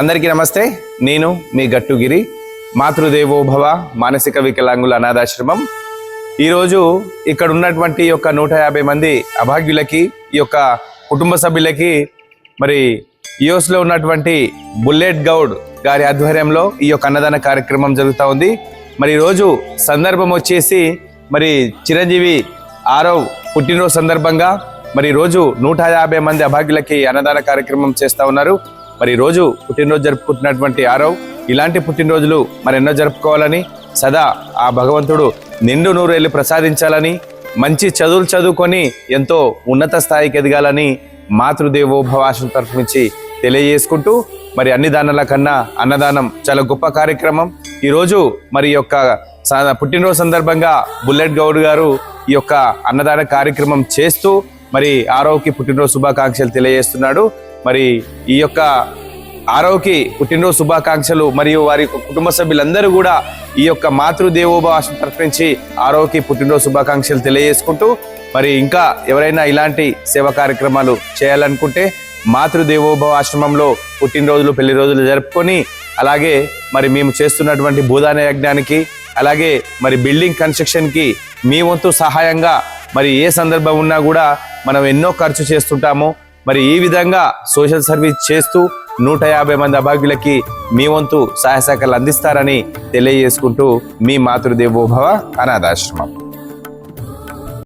అందరికీ నమస్తే. నేను మీ గట్టుగిరి మాతృదేవోభవ మానసిక వికలాంగుల అనాథాశ్రమం. ఈరోజు ఇక్కడ ఉన్నటువంటి యొక్క నూట యాభై మంది అభాగ్యులకి ఈ యొక్క కుటుంబ సభ్యులకి మరి యుఎస్లో ఉన్నటువంటి బుల్లెట్ గౌడ్ గారి ఆధ్వర్యంలో ఈ యొక్క అన్నదాన కార్యక్రమం జరుగుతూ ఉంది. మరి ఈరోజు సందర్భం వచ్చేసి మరి చిరంజీవి ఆరవ్ పుట్టినరోజు సందర్భంగా మరి రోజు నూట యాభై మంది అభాగ్యులకి అన్నదాన కార్యక్రమం చేస్తూ ఉన్నారు. మరి రోజు పుట్టినరోజు జరుపుకుంటున్నటువంటి ఆరవ్ ఇలాంటి పుట్టినరోజులు మరి ఎన్నో జరుపుకోవాలని సదా ఆ భగవంతుడు నిండు నూరేళ్ళు ప్రసాదించాలని మంచి చదువులు చదువుకొని ఎంతో ఉన్నత స్థాయికి ఎదగాలని మాతృదేవోభవాసం తరఫు నుంచి తెలియజేసుకుంటూ మరి అన్ని దానాల కన్నా అన్నదానం చాలా గొప్ప కార్యక్రమం. ఈరోజు మరి యొక్క పుట్టినరోజు సందర్భంగా బుల్లెట్ గౌడ్ గారు ఈ యొక్క అన్నదాన కార్యక్రమం చేస్తూ మరి ఆరోకి పుట్టినరోజు శుభాకాంక్షలు తెలియజేస్తున్నాడు. మరి ఈ యొక్క ఆరోకి పుట్టినరోజు శుభాకాంక్షలు మరియు వారి కుటుంబ సభ్యులందరూ కూడా ఈ యొక్క మాతృదేవోభవ ప్రకటించి తరఫు ఆరోకి పుట్టినరోజు శుభాకాంక్షలు తెలియజేసుకుంటూ మరి ఇంకా ఎవరైనా ఇలాంటి సేవా కార్యక్రమాలు చేయాలనుకుంటే మాతృదేవోభవ ఆశ్రమంలో పుట్టినరోజులు పెళ్ళి రోజులు జరుపుకొని అలాగే మరి మేము చేస్తున్నటువంటి భూదాన యజ్ఞానికి అలాగే మరి బిల్డింగ్ కన్స్ట్రక్షన్కి మీ వంతు సహాయంగా మరి ఏ సందర్భం ఉన్నా కూడా మనం ఎన్నో ఖర్చు చేస్తుంటాము. మరి ఈ విధంగా సోషల్ సర్వీస్ చేస్తూ నూట యాభై మంది అభాగ్యులకి మీ వంతు సహాయ శాఖలు అందిస్తారని తెలియజేసుకుంటూ మీ మాతృదేవోభవ అనాథాశ్రమం.